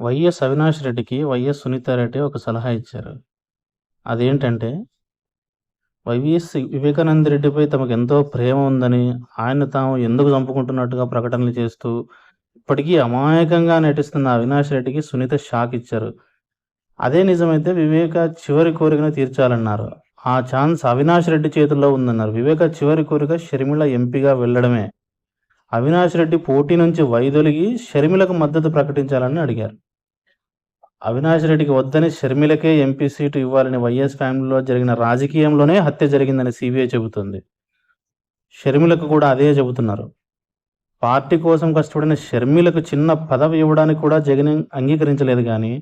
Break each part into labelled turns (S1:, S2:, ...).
S1: YS Avinash రెడ్డికి YS Sunitha Reddy ఒక సలహా ఇచ్చారు. అదేంటంటే, వైఎస్ వివేకానంద రెడ్డిపై తమకు ఎంతో ప్రేమ ఉందని, ఆయన తాము ఎందుకు చంపుకుంటున్నట్టుగా ప్రకటనలు చేస్తూ, ఇప్పటికీ అమాయకంగా నటిస్తున్న అవినాష్ రెడ్డికి సునీత షాక్ ఇచ్చారు. అదే నిజమైతే వివేక చివరి కోరికను తీర్చాలన్నారు. ఆ ఛాన్స్ అవినాష్ రెడ్డి చేతుల్లో ఉందన్నారు. వివేక చివరి కోరిక షర్మిల ఎంపీగా వెళ్ళడమే. అవినాష్ రెడ్డి పోటీ నుంచి వైదొలిగి షర్మిలకు మద్దతు ప్రకటించాలని అడిగారు. అవినాష్ రెడ్డికి వద్దని షర్మిలకే ఎంపీ సీటు ఇవ్వాలని వైఎస్ ఫ్యామిలీలో జరిగిన రాజకీయంలోనే హత్య జరిగిందని సీబీఐ చెబుతుంది షర్మిలకు కూడా అదే చెబుతున్నారు. పార్టీ కోసం కష్టపడిన షర్మిలకు చిన్న పదవి ఇవ్వడానికి కూడా జగన్ అంగీకరించలేదు కానీ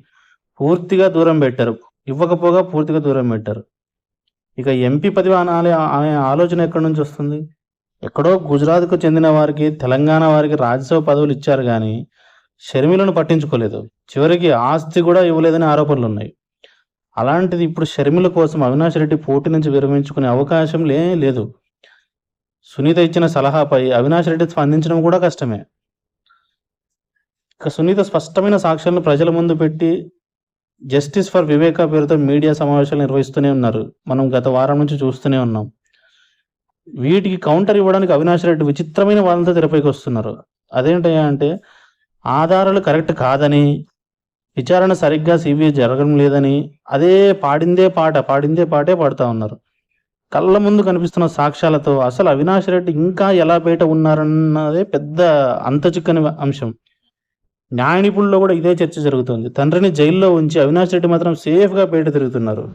S1: పూర్తిగా దూరం పెట్టారు. ఇవ్వకపోగా పూర్తిగా దూరం పెట్టారు. ఇక ఎంపీ పదవి అనాలి అనే ఆలోచన ఎక్కడి నుంచి వస్తుంది? ఎక్కడో గుజరాత్‌కు చెందిన వారికి, తెలంగాణ వారికి రాజ్యసభ పదవులు ఇచ్చారు కానీ షర్మిలను పట్టించుకోలేదు. చివరికి ఆస్తి కూడా ఇవ్వలేదని ఆరోపణలు ఉన్నాయి అలాంటిది ఇప్పుడు షర్మిల కోసం అవినాష్ రెడ్డి పోటీ నుంచి విరమించుకునే అవకాశం లే లేదు. సునీత ఇచ్చిన సలహాపై అవినాష్ రెడ్డి స్పందించడం కూడా కష్టమే. ఇక సునీత స్పష్టమైన సాక్ష్యాలను ప్రజల ముందు పెట్టి జస్టిస్ ఫర్ వివేకా పేరుతో మీడియా సమావేశాలు నిర్వహిస్తూనే ఉన్నారు. మనం గత వారం నుంచి చూస్తూనే ఉన్నాం. వీటికి కౌంటర్ ఇవ్వడానికి అవినాష్ రెడ్డి విచిత్రమైన వాదనతో తెరపైకి వస్తున్నారు. అదేంటయ్యా అంటే, ఆధారాలు కరెక్ట్ కాదని, విచారణ సరిగ్గా సిబిఐ జరగడం లేదని, అదే పాడిందే పాట, పాడిందే పాటే పాడుతూ ఉన్నారు. కళ్ళ ముందు కనిపిస్తున్న సాక్ష్యాలతో అసలు అవినాష్ రెడ్డి ఇంకా ఎలా బయట ఉన్నారన్నదే పెద్ద అంతచిక్కని అంశం. న్యాయ నిపుణుల్లో కూడా ఇదే చర్చ జరుగుతుంది తండ్రిని జైల్లో ఉంచి అవినాష్ రెడ్డి మాత్రం సేఫ్‌గా బయట తిరుగుతున్నారు.